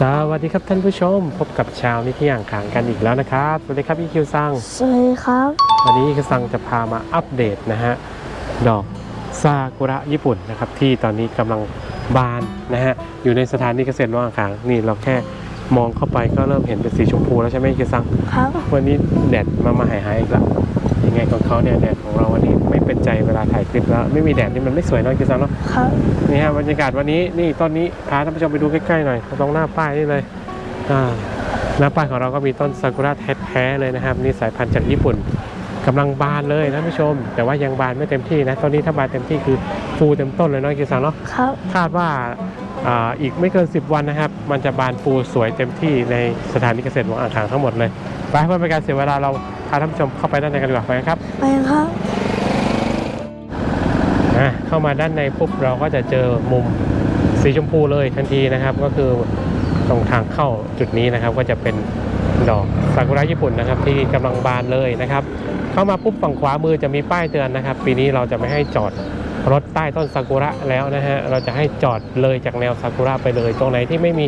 สวัสดีครับท่านผู้ชม พบกับชาวนิทยางขางกันอีกแล้วนะครับสวัสดีครับพี่คิวซังสวัสดีครับ วันนี้คิวซังจะพามาอัปเดตนะฮะดอกซากุระญี่ปุ่นนะครับที่ตอนนี้กำลังบานนะฮะอยู่ในสถานีเกษตรระหว่างขางนี่เราแค่มองเข้าไปก็เริ่มเห็นเป็นสีชมพูแล้วใช่ไหมคิวซังครับวันนี้แดดมามาหายหายๆอีกแล้ว ยังไงของเขาเนี่ยแดดของเราวันนี้ไม่เป็นใจเวลาถ่ายคลิปแล้ว ไม่มีแดดนี่มันไม่สวยเนอะคิวซังเนาะครับนี่ฮะบรรยากาศวันนี้นี่ต้นนี้พาท่านผู้ชมไปดูใกล้ๆหน่อยตรงหน้าป้ายนี่เลยอ่าหน้าป้ายของเราก็มีต้นซากุระแท้ๆเลยนะครับนี่สายพันธุ์จากญี่ปุ่นกำลังบานเลยท่านผู้ชม แต่ว่ายังบานไม่เต็มที่นะตอนนี้ถ้าบานเต็มที่คือฟูเต็มต้นเลยเนาะกิซังเนาะครับคาดว่าอ่าอีกไม่เกิน 10 วันนะครับ มันจะบานฟูสวยเต็มที่ในสถานีเกษตรของอ่างขางทั้งหมดเลย ไปเพื่อเป็นการเสียเวลาเราพาท่านผู้ชมเข้าไปด้านในกันดีกว่าไปกันครับไปครับอะเข้ามาด้านในปุ๊บเราก็จะเจอมุมสีชมพูเลยทันทีนะครับ ก็คือตรงทางเข้าจุดนี้นะครับ ก็จะเป็นดอกซากุระญี่ปุ่นนะครับ ที่กำลังบานเลยนะครับ เข้ามาปุ๊บฝั่งขวามือจะมีป้ายเตือนนะครับ ปีนี้เราจะไม่ให้จอด รถใต้ต้นซากุระแล้วนะฮะเราจะให้จอดเลยจากแนวซากุระไปเลย ตรงไหนที่ไม่มี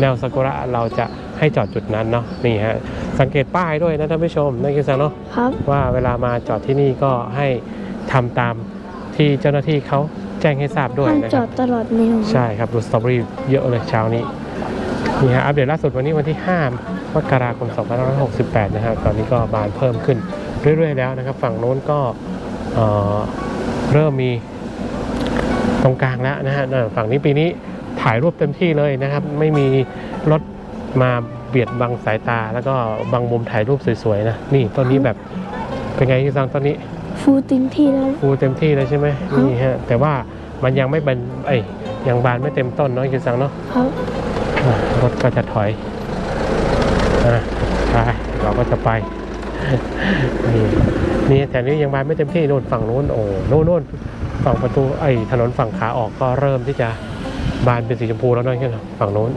แนวซากุระเราจะให้จอดจุดนั้นเนาะนี่ฮะสังเกตป้ายด้วยนะท่านผู้ชมนั่นคือสังเนาะครับว่าเวลามาจอดที่นี่ก็ให้ทำตามที่เจ้าหน้าที่เขาแจ้งให้ทราบด้วยห้ามนะจคอรับดตลอดแนวใช่ครับดูสตรอเบอรี่เยอะเลยเช้านี้นี่ฮะอัปเดตล่าสุดวันนี้วันที่ 5 มกราคม 2568 นะครับตอนนี้ก็บานเพิ่มขึ้นเรื่อยๆแล้วนะครับ ฝั่งโน้นก็เอ่อเริ่มมี ตรงกลางแล้วนะฮะเออฝั่งนี้ปีนี้ถ่ายรูปเต็มที่เลยนะครับ ไม่มีรถมาเบียดบังสายตา แล้วก็บังมุมถ่ายรูปสวยๆนะนี่ต้นนี้แบบเป็นไงที่ซังต้นนี้ ฟูเต็มที่แล้ว ฟูเต็มที่เลยใช่ไหมครับนี่ฮะแต่ว่ามันยังไม่เป็นเอ้ยยังบานไม่เต็มต้นเนาะคิวซังเนาะครับอะรถก็จะถอยอะไปเราก็จะไปนี่นี่แต่นี้ยังบานไม่เต็มที่โน่นฝั่งนู้นโอ้โน่นโน่น ฝั่งประตูไอ้ถนนฝั่งขาออกก็เริ่มที่จะบานเป็นสีชมพูแล้วเนาะคิวซังฝั่งนู้น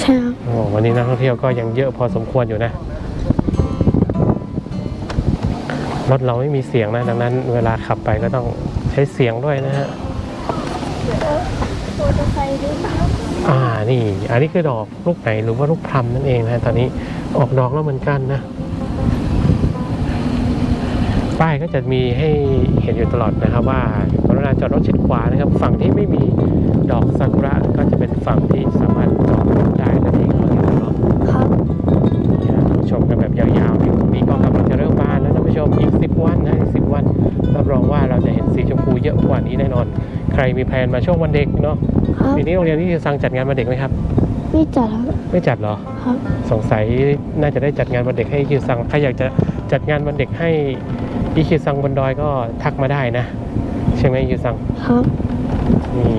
ใช่ครับโอ้วันนี้นักท่องเที่ยวก็ยังเยอะพอสมควรอยู่นะรถเราไม่มีเสียงนะดังนั้น เวลาขับไปก็ต้องใช้เสียงด้วยนะฮะมอเตอร์ไซค์ด้วยครับอ่านี่ อันนี้คือดอกลูกไหนหรือว่าลูกพรำนั่นเองนะตอนนี้ออกดอกแล้วเหมือนกันนะป้ายก็จะมีให้เห็นอยู่ตลอดนะครับว่าก รุณาจอดรถชิดขวานะครับ ฝั่งที่ไม่มีดอกซากุระก็จะเป็นฝั่งที่สามารถจอดรถได้นั่นเองเราเห็นเนาะครับนี่ฮะชมกันแบบยาวๆนี่นี่ก็กำลังจะเริ่มบานแล้วท่านผู้ชมอีก10วันนะอีก10วันรับรองว่าเราจะเห็นสีชมพูเยอะกว่านี้แน่นอน ใครมีแพลนมาช่วงวันเด็กเนาะครับปีนี้โรงเรียนที่จะสั่งจัดงานวันเด็กไหมครับไม่จัดครับไม่จัดเหรอครับสงสัยน่าจะได้จัดงานวันเด็กให้คิวซังใครอยากจะจัดงานวันเด็กให้อีคิวซังบนดอยก็ทักมาได้นะ ใช่ไหมคิวซังครับนี่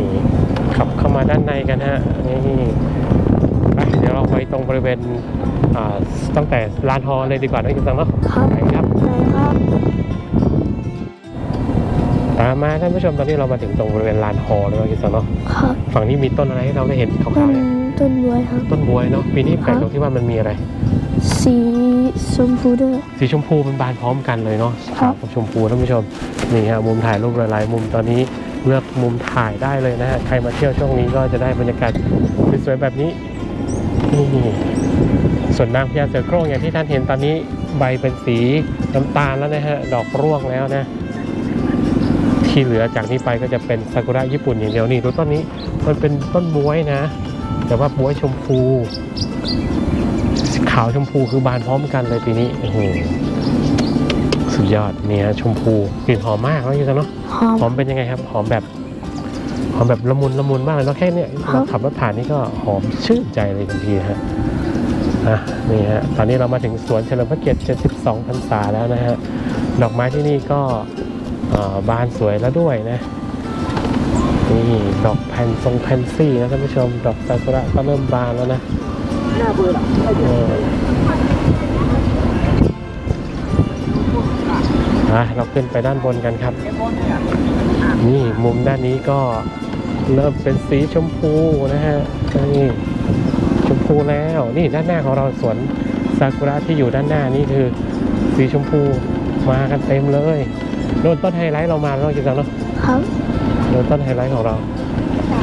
ขับเข้ามาด้านในกันฮะนี่ไปเดี๋ยวเราไปตรงบริเวณอ่าตั้งแต่ลานฮอลเลยดีกว่านะคิวซังเนาะครับไปครับไปครับตามมาท่านผู้ชมตอนนี้เรามาถึงตรงบริเวณลานฮอแล้วคิดซังเนาะครับฝั่งนี้มีต้นอะไรให้เราได้เห็นขาต้วนๆเนี่ย ต้นบวยครับ ต้นบวยเนาะปีนี้แปลกครับตรงที่ว่ามันมีอะไร สีชมพูด้วย สีชมพูมันบานพร้อมกันเลยเนาะครัขาวบกับชมพูท่านผู้ชมนี่ฮะมุมถ่ายรูปหลายๆมุมตอนนี้เลือกมุมถ่ายได้เลยนะฮะใครมาเที่ยวช่วงนี้ก็จะได้บรรยากาศสวยๆแบบนี้นี่ส่วนนางพญาเสือโคร่งอย่างที่ท่านเห็นตอนนี้ใบเป็นสีน้ำตาลแล้วนะฮะดอกร่วงแล้วนะ ที่เหลือจากนี้ไปก็จะเป็นซากุระญี่ปุ่นอย่างเดียวนี่ดูต้นนี้มันเป็นต้นบวยนะ แต่ว่าบวยชมพู ขาวชมพูคือบานพร้อมกันเลยปีนี้โอ้โหสุดยอดเนี่ยชมพูกลิ่นหอมมากเนาะยูซังเนาะหอมหอมเป็นยังไงครับ หอมแบบหอมแบบละมุนละมุนมากเลยเนาะแค่เนี้ยครัเราบขับรถผ่านนี่ก็หอมชื่นใจเลยทันทีฮะอะนี่ฮะตอนนี้เรามาถึงสวนเฉลิมพระเกียรติ 72 พรรษาแล้วนะฮะดอกไม้ที่นี่ก็เอ่อบานสวยแล้วด้วยนะ นี่ดอกแพนทรงแพนซี่นะท่านผู้ชม ดอกซากุระก็เริ่มบานแล้วนะน่าเอออะเราขึ้นไปด้านบนกันครับ นี่มุมด้านนี้ก็เริ่มเป็นสีชมพูนะฮะนี่ชมพูแล้วนี่ด้านหน้าของเราสวนซากุระที่อยู่ด้านหน้านี่คือ สีชมพูมากันเต็มเลยโดนต้นไฮไลท์เรามาแล้วจริงๆเนาะครับ โดนต้นไฮไลท์ของเรา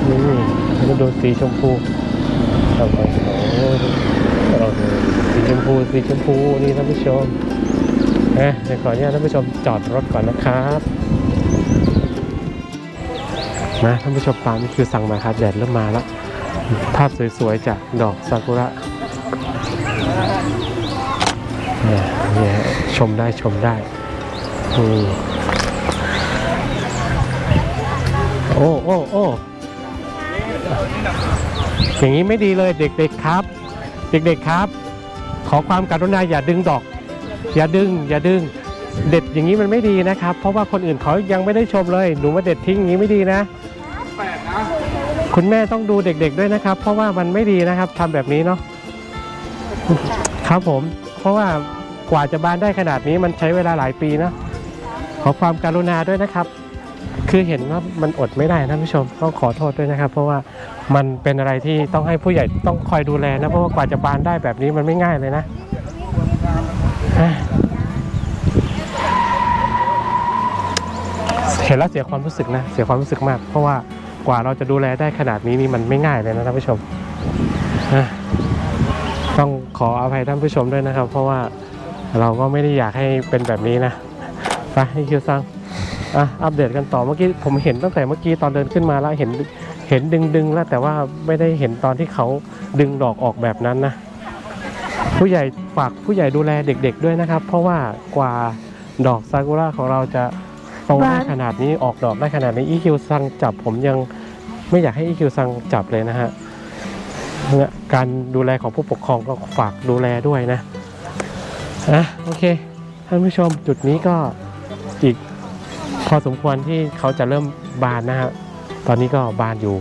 นี่มาดูสีชมพูทำไมโอ้สีชมพูสีชมพูนี่ท่านผู้ชมนะเดี๋ยวขออนุญาตท่านผู้ชมจอดรถก่อนนะครับนะท่านผู้ชมตามนี่คือสั่งมาครับแดดเริ่มมาแล้ว ภาพสวยๆจากดอกซากุระเนี่ยเนี่ยชมได้ชมได้อืม โอ้โอ้โอ้อย่างนี้ไม่ดีเลยเด็กๆครับ เด็กๆครับ ขอความกรุณาอย่าดึงดอก อย่าดึง อย่าดึง เด็ดอย่างนี้มันไม่ดีนะครับ เพราะว่าคนอื่นเขายังไม่ได้ชมเลย หนูมาเด็ดทิ้งอย่างนี้ไม่ดีนะ คุณแม่ต้องดูเด็ก ๆด้วยนะครับ เพราะว่ามันไม่ดีนะครับทำแบบนี้เนาะครับผม เพราะว่ากว่าจะบานได้ขนาดนี้มันใช้เวลาหลายปีนะขอความการุณาด้วยนะครับ คือเห็นว่ามันอดไม่ได้นะท่านผู้ชมต้องขอโทษด้วยนะครับ เพราะว่ามันเป็นอะไรที่ต้องให้ผู้ใหญ่ต้องคอยดูแลนะเพราะว่ากว่าจะบานได้แบบนี้มันไม่ง่ายเลยนะเห็นแล้วเสียความรู้สึกนะเสียความรู้สึกมาก เพราะว่ากว่าเราจะดูแลได้ขนาดนี้นี่มันไม่ง่ายเลยนะท่านผู้ชมต้องขออภัยท่านผู้ชมด้วยนะครับ เพราะว่าเราก็ไม่ได้อยากให้เป็นแบบนี้นะไปให้คิวซัง อะอัปเดตกันต่อเมื่อกี้ผมเห็นตั้งแต่เมื่อกี้ตอนเดินขึ้นมาแล้วเห็นเห็นดึงดึงๆแล้วแต่ว่าไม่ได้เห็นตอนที่เขาดึงดอกออกแบบนั้นนะผู้ใหญ่ฝากผู้ใหญ่ดูแลเด็ก ๆด้วยนะครับ เพราะว่ากว่าดอกซากุระของเราจะโตได้ขนาดนี้ออกดอกได้ขนาดนี้อีคิวซังจับผมยังไม่อยากให้อีคิวซังจับเลยนะฮะเนี่ยการดูแลของผู้ปกครองก็ฝากดูแลด้วยนะอะโอเคท่านผู้ชมจุดนี้ก็อีก พอสมควรที่เขาจะเริ่มบานนะฮะตอนนี้ก็บานอยู่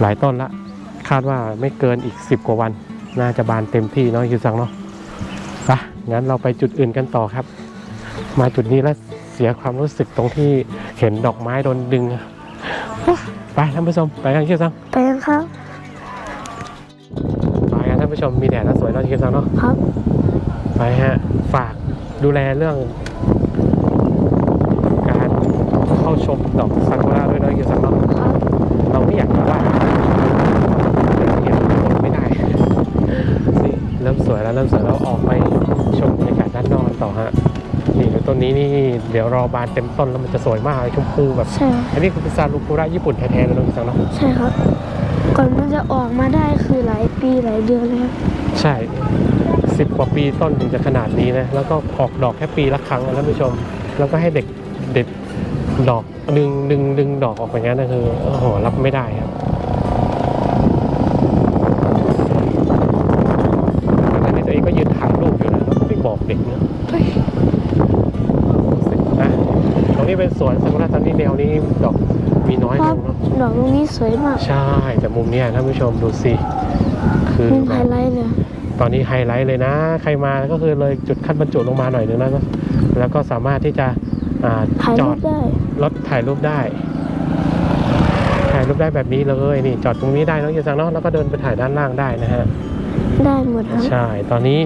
หลายต้นละ คาดว่าไม่เกินอีก 10 กว่าวัน น่าจะบานเต็มที่เนาะคิวซังเนาะไปงั้นเราไปจุดอื่นกันต่อครับ มาจุดนี้แล้วเสียความรู้สึกตรงที่เห็นดอกไม้โดนดึงอะไปท่านผู้ชมไปกันคิวซังไปกันครับไปกันท่านผู้ชมมีแดดแล้วสวยเนาะคิวซังเนาะครับไปฮะฝากดูแลเรื่อง การเข้าช มดอกซากุระด้วยเนาะคิวซังเนาะครับเราไม่อยากจะว่าแต่เห็นมันอดไม่ได้นี่เริ่มสวยแล้วเริ่มสวยแล้วออกไปชมบรรยากาศด้านนอกกันต่อฮะนี่เดี๋ยวต้นนี้นี่เดี๋ยวรอบานเต็มต้นแล้วมันจะสวยมากเลยชมพูแบบ ใช่อันนี้คือซาลูกุระญี่ปุ่นแท้ๆเลยน้องสังเนาะใช่ครับ ก่อนมันจะออกมาได้คือหลายปีหลายเดือนเลยครับใช่สิบกว่าปีต้นถึงจะขนาดนี้นะ แล้วก็ออกดอกแค่ปีละครั้งนะท่านผู้ชม แล้วก็ให้เด็กเด็ด ดอกดึงดึงดึงดอกออกอย่างนั้นนะคือโอ้โหรับไม่ได้ครับตอนนี้ตัวเองก็ยืนถ่ายรูปอยู่นะแล้วไม่บอกเด็กเนี่ยเฮ้ยนะตรงนี้เป็นสวนซากุระตอนนี้แนวนี้ดอกมีน้อยลงเนาะดอกตรงนี้สวยมาก ใช่ แต่มุมเนี้ยท่านผู้ชมดูสิ คือมุมแบไฮบไลท์เลยตอนนี้ไฮไลท์เลยนะ ใครมาก็คือเลยจุดขั้นบรรจุลงมาหน่อยนึงแล้วก็แล้วก็สามารถที่จะอ่าถ่าย จรูอปดได้รถถ่ายรูปได้ ถ่ายรูปได้แบบนี้เลยนี่จอดตรงนี้ได้น้องยูซังเนาะแล้วก็เดินไปถ่ายด้านล่างได้นะฮะได้หมดครับใช่ตอนนี้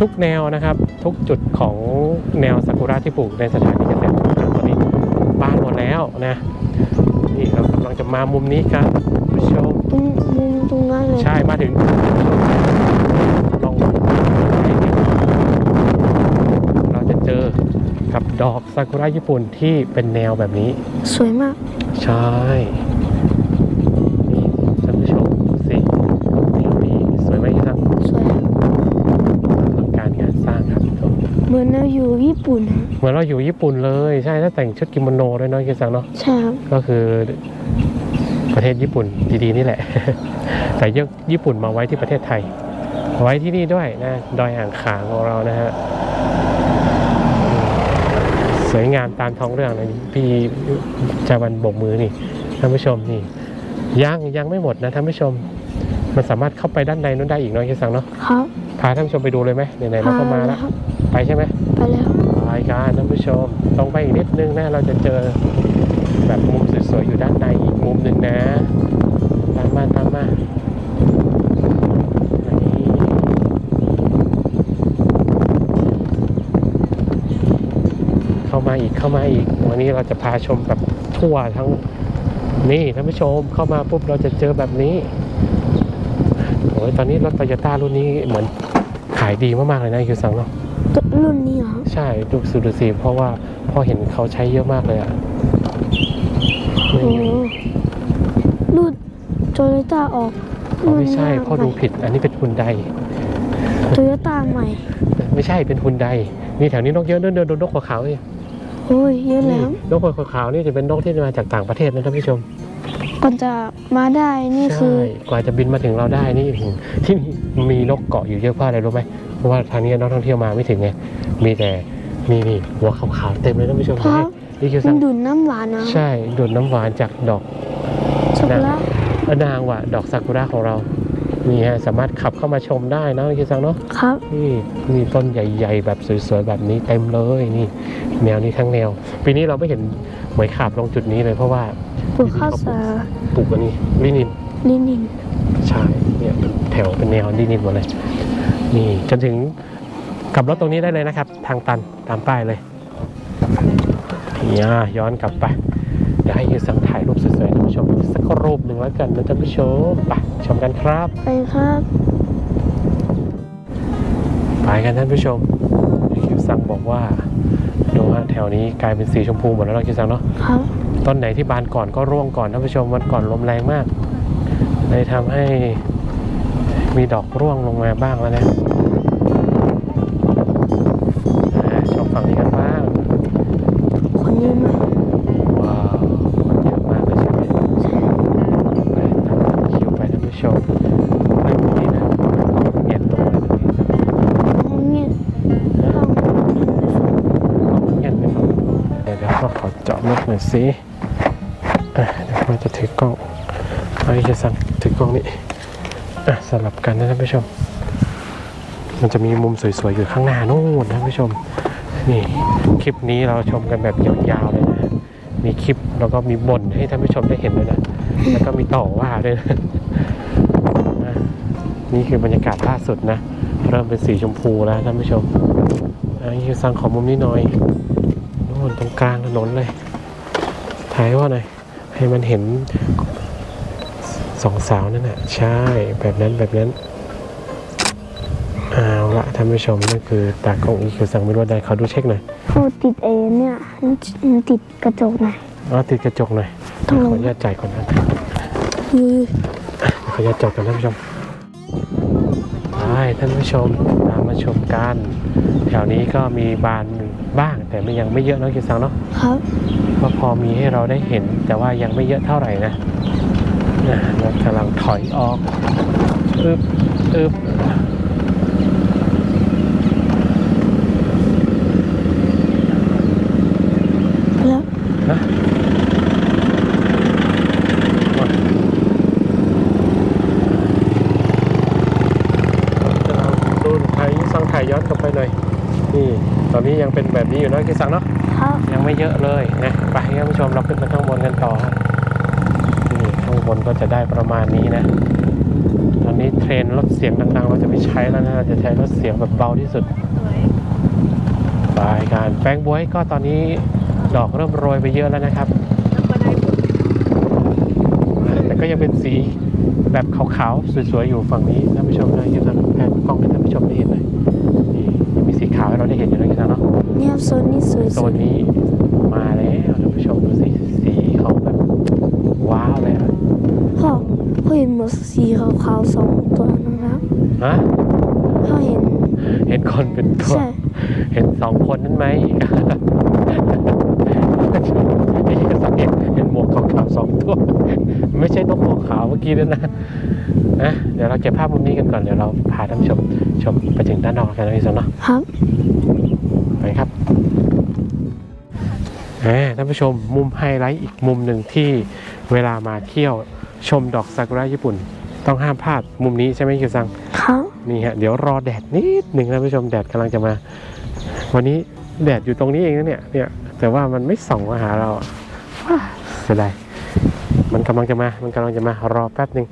ทุกแนวนะครับ ทุกจุดของแนวซากุระที่ปลูกในสถานีเกษตรตอนนี้บานหมดแล้วนะนี่เรากำลังจะมามุมนี้กันผู้ชมตรงมุมตรงนั้นเลยใช่มาถึงลองเราจะเจอกับ ดอกซากุระญี่ปุ่นที่เป็นแนวแบบนี้ สวยมาก ใช่นี่ท่านผู้ชมดูสิแนวนี้สวยไหมครับสวยอลังการงานสร้างครับทุกคนเหมือนเราอยู่ญี่ปุ่นนะเหมือนเราอยู่ญี่ปุ่นเลยใช่ถ้าแต่งชุดกิโมโนด้วยเนาะคิซังเนาะใช่ครับก็คือประเทศญี่ปุ่นดีๆนี่แหละ แต่ยกญี่ปุ่นมาไว้ที่ประเทศไทย ไว้ที่นี่ด้วยนะดอยอ่างขางของเรานะฮะอืม สวยงามตามท้องเรื่องเลยพี่จาวันโบกมือนี่ท่านผู้ชมนี่ยังยังไม่หมดนะท่านผู้ชม มันสามารถเข้าไปด้านในนู้นได้อีกเนาะคิซังเนาะครับพาท่านผู้ชมไปดูเลยไหมไหนๆเราก็มาแล้วครับไปใช่ไหมไปแล้วรายการท่านผู้ชมตรงไปอีกนิดนึงนะเราจะเจอแบบมุมสวยๆอยู่ด้านในอีกมุมหนึ่งนะตามมาตามมานี่เข้า มาอีกเข้ามาอีก วันนี้เราจะพาชมแบบทั่วทั้งนี่ท่านผู้ชมเข้ามาปุ๊บเราจะเจอแบบนี้โอ้ยตอนนี้รถโตโยต้ารุ่นนี้เหมือนขายดีมากๆเลยนะคิวซังเนาะรุ่นนี้เหรอใช่ดูสูดูสีเพราะว่าพ่อเห็นเขาใช้เยอะมากเลยอะโอ้รุ่นโตโยต้าออกอ๋อไม่ใช่พ่อดูผิด อันนี้เป็นฮุนไดโตโยต้าใหม่ ไม่ใช่เป็นฮุนไดมีแถวนี้นกเยอะเดินเดินดูนกหัวขาวนี่ โอ้ยเยอะนี่แล้ว นกหัวขาวนี่จะเป็นนกที่มาจากต่างประเทศนะท่านผู้ชมก่อนจะมาได้นี่คืใช่อกว่าจะบินมาถึงเราได้นี่ถึงที่นี่มีนกเกาะอยู่เยอะเพราะอะไรรู้ไหมเพราะว่าทางนี้นักท่องเที่ยวมาไม่ถึงไงมีแต่นี่นี่หัวขาวๆเต็มเลยท่านผู้ชมเพราะนี่คือมัสันงดูดน้ำหวานนะใช่ดูดน้ำหวานจากดอกช็อกโกแลตอนางว่ะดอกซากุระของเรา นี่ฮะสามารถขับเข้ามาชมได้นะคิซังเนาะครับ นี่มีต้นใหญ่ๆ แบบสวยๆแบบนี้เต็มเลยนี่ แนวนี้ทั้งแนว ปีนี้เราไม่เห็นเหมยขาบลงจุดนี้เลยเพราะว่าปลูกข้าวสาปลูกอันนี้ลินินลินินใช่เนี่ยเป็นแถวเป็นแนวลินินหมดเลยนี่จนถึงกลับรถตรงนี้ได้เลยนะครับ ทางตันตามป้ายเลยเนี่ยย้อนกลับไปเดี๋ยวให้ยูสังถ่ายรูปสวยๆท่านผู้ชมสักรูปหนึ่งแล้วกันนะท่านผู้ชมไป ชมกันครับ ไปครับ ไปกันท่านผู้ชมคิวซังบอกว่าดูฮะแถวนี้กลายเป็นสีชมพูหมดแล้วเนาะคิวซังเนาะครับต้นไหนที่บานก่อนก็ร่วงก่อนท่านผู้ชมวันก่อนลมแรงมากเลยทำให้มีดอกร่วงลงมาบ้างแล้วนะ กล้องไอ้จะสั่นถือกล้องนี้อะสลับกันนะท่านผู้ชม มันจะมีมุมสวยๆ อยู่ข้างหน้านู่นท่านผู้ชม นี่คลิปนี้เราชมกันแบบยาวๆเลยนะ มีคลิปแล้วก็มีบ่นให้ท่านผู้ชมได้เห็นด้วยนะ แล้วก็มีต่อว่าด้วยนะนี่คือบรรยากาศล่าสุดนะ เริ่มเป็นสีชมพูแล้วท่านผู้ชมอันนี้คือสั่งของมุมนี้หน่อยโน่นตรงกลางถนนเลยถ่ายว่าหน่อย ให้มันเห็นสองสาวนั่นน่ะใช่แบบนั้นแบบนั้นเอาละท่านผู้ชมนั่นคือตากล้องอีคิวสั่งไม่รู้ได้เขาดูเช็คหน่อยพูดติดเอเนี่ยมันติดกระจกหน่อยอ๋อติดกระจกหน่อยต้องขลองอนุญาตจ่ายก่อนนะคือขออนุญาตจบกันท่านผู้ชมไปท่านผู้ชมตามมาชมกัน แถวนี้ก็มีบานบ้างแต่ไม่ยังไม่เยอะเนาะคิวซังเนาะครับ ก็พอมีให้เราได้เห็นแต่ว่ายังไม่เยอะเท่าไหร่นะนะเรากำลังถอยออกอึบอึบแล้วนะจะเราดูถ่ายซังถ่ายย้อนกลับไปหน่อยนี่ ตอนนี้ยังเป็นแบบนี้อยู่เนาะคิวซังเนาะครับยังไม่เยอะเลยนะไปท่านผู้ชมเราขึ้นไปข้างบนกันต่อครับนี่ข้างบนก็จะได้ประมาณนี้นะ ตอนนี้เทรนด์ลดเสียงดังๆ เราจะไม่ใช้แล้วนะเราจะใช้ลดเสียงแบบเบาที่สุดไปการแป้งบวยก็ตอนนี้ดอกเริ่มโรยไปเยอะแล้วนะครับ แต่ก็ยังเป็นสีแบบขาวๆ สวยๆ อยู่ฝั่งนี้ท่านผู้ชมนะยังทำแผนกล้องให้ท่านผู้ชมได้เห็นเลยนี่ยังมีสีขาวให้เราได้เห็นอยู่นะคิดนะ เนาะเนี่ยโซนนี้สวยโซสุนดนี้มาแล้วท่านผู้ชมดูสิสีเขาแบบว้าวเลยอะพ่อพ่อเห็นหมดสีขาวๆสองตัวนะครับฮะพ่อเห็นเห็นคนเป็นตัว ใช่เห็นสองคนนั้นไหมไอ้เหี้ยสังเกตเห็นหมวกขาวๆสองตัว ไม่ใช่นกหมวกขาวเมื่อกี้นั่นนะนะเดี๋ยวเราเก็บภาพมุมนี้กันก่อน เดี๋ยวเราพาท่านผู้ชมชมไปถึงด้านนอกกันนะพี่สนเนาะ ครับ ท่านผู้ชมมุมไฮไลท์อีกมุมหนึ่งที่เวลามาเที่ยวชมดอกซากุระญี่ปุ่น ต้องห้ามพลาดมุมนี้ใช่ไหมคิวซังครับนี่ฮะเดี๋ยวรอแดดนิดหนึ่งนะท่านผู้ชมแดดกำลังจะมา วันนี้แดดอยู่ตรงนี้เองนะเนี่ยเนี่ยแต่ว่ามันไม่ส่องมาหาเราอะว้าเสียดายมันกำลังจะมา มันกำลังจะมารอแป๊บหนึ่ง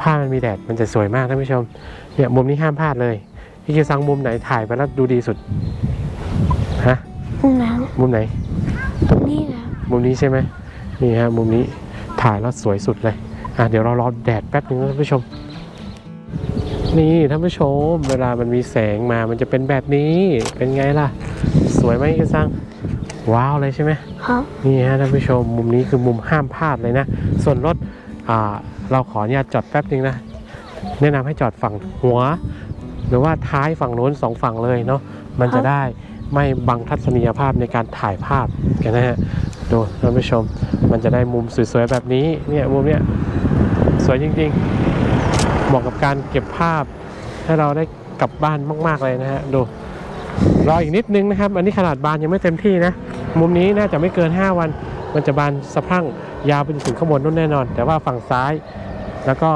ผ้ามันมีแดดมันจะสวยมากท่านผู้ชมเนี่ยมุมนี้ห้ามพลาดเลยพี่คิวซังมุมไหนถ่ายไปแล้วดูดีสุดฮะห้องน้มุมไหนำตรง นี้นะมุมนี้ใช่ไหมนี่ฮะมุมนี้ถ่ายแล้วสวยสุดเลยอะเดี๋ยวเรารอแดดแป๊บหนึ่งนะท่านผู้ชม นี่ท่านผู้ชม เวลามันมีแสงมามันจะเป็นแบบนี้เป็นไงล่ะ สวยไหมคิวซังว้าวเลยใช่ไหมครับนี่ฮะท่านผู้ชมมุมนี้คือมุมห้ามพลาดเลยนะ ส่วนรถอ่าเราขออนุญาตจอดแป๊บนึงนะ แนะนำให้จอดฝั่งหัว หรือว่าท้ายฝั่งโน้นสองฝั่งเลยเนาะมันจะได้ ไม่บังทัศนียภาพในการถ่ายภาพกันนะฮะดูท่านผู้ชมมันจะได้มุมสวยๆแบบนี้เนี่ยมุมเนี้ยสวยจริงๆเหมาะกับการเก็บภาพ ให้เราได้กลับบ้านมาก ๆเลยนะฮะดูรออีกนิดนึงนะครับ อันนี้ขนาดบานยังไม่เต็มที่นะ มุมนี้น่าจะไม่เกิน 5 วัน มันจะบานสะพรั่งยาวไปจนถึงข้างบนนู่นแน่นอน แต่ว่าฝั่งซ้ายแล้วก็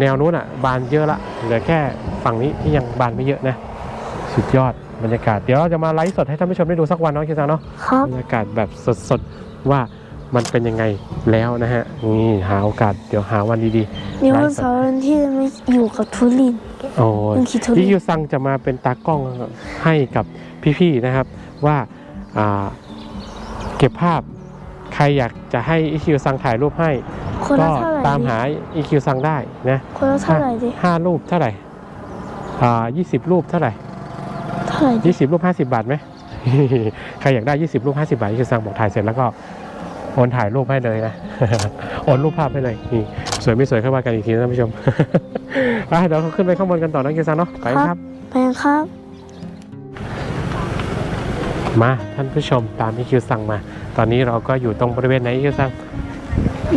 แนวนู้นอะบานเยอะละเหลือแค่ฝั่งนี้ที่ยังบานไม่เยอะนะ สุดยอด บรรยากาศเดี๋ยวเราจะมาไลฟ์สดให้ท่านผู้ชมได้ดูสักวันเนาะคิดซังเนาะครับบรรยากาศแบบสดๆว่ามันเป็นยังไงแล้วนะฮะนี่หาโอกาสเดี๋ยวหาวันดีนี่วันเสาร์วันที่ไม่อยู่กับทุลินๆโอ้ยมันคิดทุพี่ลินคิวซังจะมาเป็นตากล้องให้กับพี่ๆนะครับ ว่าอ่าเก็บภาพใครอยากจะให้อีคิวซังถ่ายรูปให้ คนก็ละเท่าไหร่ตามดิหาอีคิวซังได้นะ คนละเท่าไหร่ดิห้ารูปเท่าไหร่ อ่ายี่สิบรูปเท่าไหร่ เท่าไหร่ดิยี่สิบรูปห้าสิบบาทไหม ใครอยากได้ยี่สิบรูปห้าสิบาทอีคิวซังบอกถ่ายเสร็จแล้วก็โอนถ่ายรูปให้เลยนะ โอนรูปภาพให้เลยนี่สวยไม่สวยเข้ามากันอีกทีนะท่านผู้ชม ไปเดี๋ยวเราขึ้นไปข้างบนกันต่อนะอีคิวซังเนาะ ไปครับ ไปครับ มาท่านผู้ชมตามที่คิวสั่งมา ตอนนี้เราก็อยู่ตรงบริเวณไหนคิวสั่ง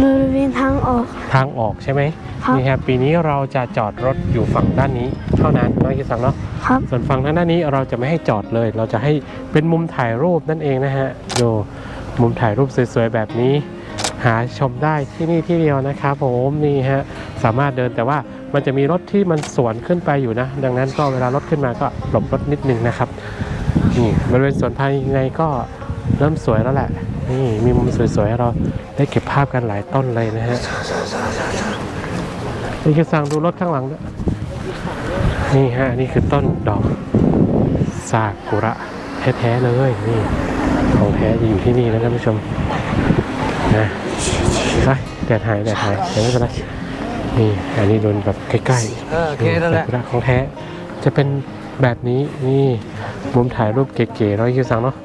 บริเวณทางออก ทางออกใช่ไหมครับ นี่ครับปีนี้เราจะจอดรถอยู่ฝั่งด้านนี้เท่านั้นน้อยคิวสั่งเนาะครับ ส่วนฝั่งด้านนี้เราจะไม่ให้จอดเลย เราจะให้เป็นมุมถ่ายรูปนั่นเองนะฮะดูมุมถ่ายรูปสวยๆแบบนี้ หาชมได้ที่นี่ที่เดียวนะครับผมนี่ฮะสามารถเดินแต่ว่ามันจะมีรถที่มันสวนขึ้นไปอยู่นะ ดังนั้นก็เวลารถขึ้นมาก็หลบรถนิดนึงนะครับนี่บริเวณสวนภายในก็เริ่มสวยแล้วแหละ นี่มีมุมสวยๆให้เราได้เก็บภาพกันหลายต้นเลยนะฮะนี่คือสั่งดูรถข้างหลังด้วยนี่ฮะนี่คือต้นดอกซากุระแท้ๆเลยนี่ของแท้จะอยู่ที่นี่นะท่านผู้ชมนะไปแดดหายแดดหายแต่ไม่เป็นไรนี่อันนี้โดนแบบใกล้ๆเออโอเคนั่นแหละซากุระของแท้จะเป็นแบบนี้นี่มุมถ่ายรูปเก๋ๆร้อยคิวซังเนาะ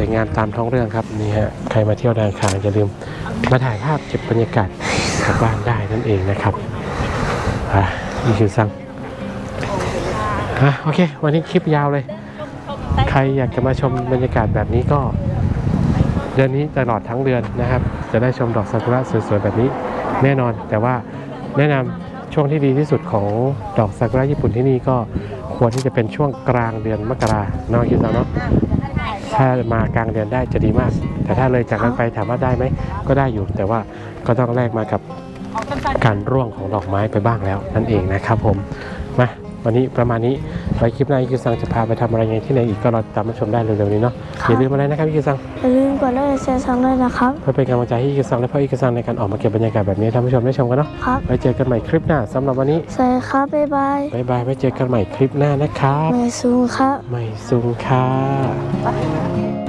สวยงามตามท้องเรื่องครับนี่ฮะใครมาเที่ยวดานคางอย่าลืมมาถ่ายภาพเก็บบรรยากาศกลับบ้านได้นั่นเองนะครับอะนี่คิวซังอะโอเค วันนี้คลิปยาวเลย ใครอยากจะมาชมบรรยากาศแบบนี้ก็เดือนนี้ตลอดทั้งเดือนนะครับ จะได้ชมดอกซากุระสวยๆแบบนี้แน่นอน แต่ว่าแนะนำช่วงที่ดีที่สุดของดอกซากุระญี่ปุ่นที่นี่ก็ควรที่จะเป็นช่วงกลางเดือนมกราเนาะคิดซะเนาะ ถ้ามากลางเดือนได้จะดีมาก แต่ถ้าเลยจากนั้นไปถามว่าได้ไหมก็ได้อยู่ แต่ว่าก็ต้องแลกมากับการร่วงของดอกไม้ไปบ้างแล้วนั่นเองนะครับผม วันนี้ประมาณนี้ไว้คลิปหน้าอีคิวซังจะพาไปทำอะไรยังไงที่ไหนอีกก็รอติดตามมาชมได้เร็วๆนี้เนาะอย่าลืมอะไรนะครับอีคิวซังอย่าลืมกดไลค์กดแชร์ช่องด้วยนะครับเพื่อเป็นกำลังใจให้อีกซังและพ่ออีกซังในการออกมาเก็บบรรยากาศแบบนี้ให้ท่านผู้ชมได้ชมกันเนาะครับไว้เจอกันใหม่คลิปหน้าสำหรับวันนี้สวัสดีครับบ๊ายบายบ๊ายบายไว้เจอกันใหม่คลิปหน้านะครับไม่ซูงครับไม่ซุงค่ะ